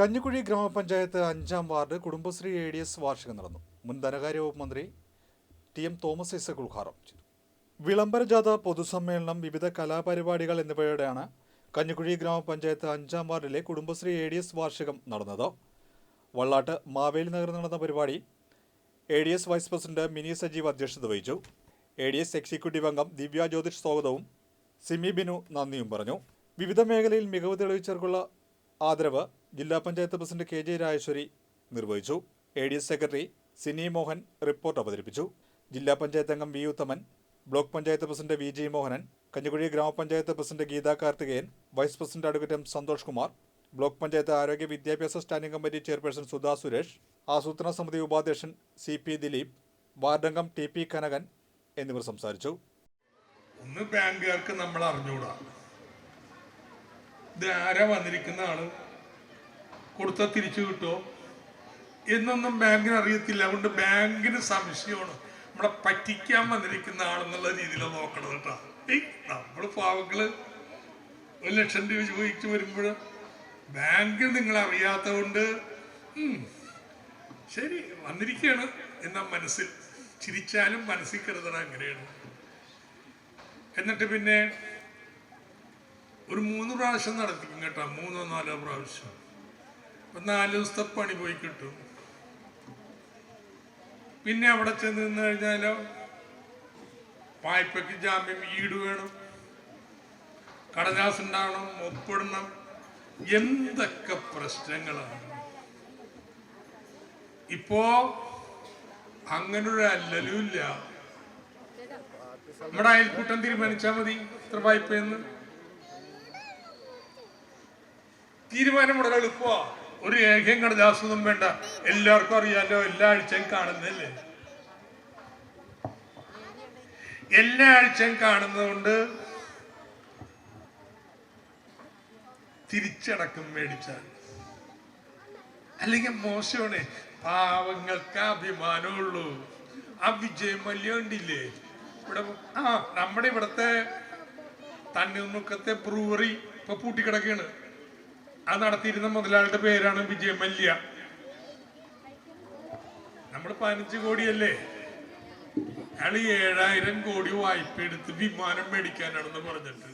കഞ്ഞിക്കുഴി ഗ്രാമപഞ്ചായത്ത് അഞ്ചാം ward Kudumbashree A D S വാർഷികം നടന്നു. മുൻ ധനകാര്യ വകുപ്പ് മന്ത്രി ടി എം തോമസ് ഐസക് ഉദ്ഘാടനം ചെയ്തു. വിളംബര ജാഥ പൊതുസമ്മേളനം വിവിധ കലാപരിപാടികൾ എന്നിവയോടെയാണ് കഞ്ഞിക്കുഴി ഗ്രാമപഞ്ചായത്ത് അഞ്ചാം വാർഡിലെ കുടുംബശ്രീ എ ഡി എസ് വാർഷികം നടന്നത്. വള്ളാട്ട് മാവേലി നഗറിൽ നടന്ന പരിപാടി A D S vice president Mini Sajeev അധ്യക്ഷത വഹിച്ചു. എ ഡി എസ് എക്സിക്യൂട്ടീവ് അംഗം ദിവ്യ ജ്യോതിഷ് സ്വാഗതവും സിമി ബിനു നന്ദിയും പറഞ്ഞു. വിവിധ മേഖലയിൽ മികവ് തെളിയിച്ചവർക്കുള്ള ആദരവ് ജില്ലാ panchayat president K J Rajeshwari നിർവഹിച്ചു. A D S secretary Sini Mohan report അവതരിപ്പിച്ചു. ജില്ലാ പഞ്ചായത്ത് അംഗം V Uthaman block panchayat president V G Mohanan Kanjikuzhi ഗ്രാമപഞ്ചായത്ത് president Geetha Karthikeyan vice president advocate M Santhosh Kumar block panchayat ആരോഗ്യ വിദ്യാഭ്യാസ standing committee chairperson Sudha Suresh ആസൂത്രണ സമിതി ഉപാധ്യക്ഷൻ C P Dileep വാർഡംഗം ടി പി കനകൻ എന്നിവർ സംസാരിച്ചു. ഒന്ന് ബാങ്കുകാർക്ക് നമ്മൾ അറിഞ്ഞൂടാ ആരാ വന്നിരിക്കുന്ന ആൾ? കൊടുത്ത തിരിച്ചു കിട്ടോ? എന്നൊന്നും ബാങ്കിന് അറിയത്തില്ല. അതുകൊണ്ട് ബാങ്കിന് സംശയമാണ്. നമ്മളെ പറ്റിക്കാൻ വന്നിരിക്കുന്ന ആളെന്നുള്ള രീതിയിൽ നോക്കണത് കേട്ടോ. ഏയ് നമ്മൾ പാവങ്ങൾ ഒരു ലക്ഷം രൂപ ചോദിച്ചു വരുമ്പോൾ ബാങ്ക് നിങ്ങൾ അറിയാത്തതുകൊണ്ട് കൊണ്ട് ശരി വന്നിരിക്കുകയാണ് എന്നാ മനസ്സിൽ. ചിരിച്ചാലും മനസ്സിൽ കരുതണം അങ്ങനെയാണ്. എന്നിട്ട് പിന്നെ ഒരു മൂന്ന് പ്രാവശ്യം നടത്തിക്കും കേട്ടോ. മൂന്നോ നാലോ പ്രാവശ്യം. അപ്പൊ നാല് ദിവസത്തെ പണി പോയി കിട്ടും. പിന്നെ അവിടെ ചെന്ന് നിന്ന് കഴിഞ്ഞാലോ വായ്പയ്ക്ക് ജാമ്യം ഈട് വേണം. കടലാസ് ഉണ്ടാവണം ഒപ്പിടണം. എന്തൊക്കെ പ്രശ്നങ്ങളാണ്. ഇപ്പോ അങ്ങനൊരു അല്ലലും ഇല്ല. നമ്മുടെ അയൽക്കൂട്ടം തീരുമാനിച്ചാൽ മതി ഇത്ര വായ്പയെന്ന്. തീരുമാനം വളരെ എളുപ്പമാ. ഒരു ഏകയും കടലാസൊന്നും വേണ്ട. എല്ലാവർക്കും അറിയാലോ എല്ലാ ആഴ്ചയും കാണുന്നല്ലേ എല്ലാ ആഴ്ചയും കാണുന്നതുകൊണ്ട് തിരിച്ചടക്കം മേടിച്ചാൽ. അല്ലെങ്കിൽ മോശമാണ്. പാവങ്ങൾക്ക് അഭിമാനമുള്ളൂ. ആ വിജയം വലിയ ഉണ്ടില്ലേ ഇവിടെ ആ നമ്മുടെ ഇവിടത്തെ തണ്ണീർമുക്കത്തെ ബ്രൂവറി ഇപ്പൊ പൂട്ടിക്കിടക്കാണ് അത് നടത്തിയിരുന്ന മുതലാളിയുടെ പേരാണ് വിജയ മല്യ നമ്മൾ പതിനഞ്ച് കോടിയല്ലേ? അയാൾ ഏഴായിരം കോടി വായ്പ എടുത്ത് വിമാനം മേടിക്കാനാണെന്ന് പറഞ്ഞിട്ട്.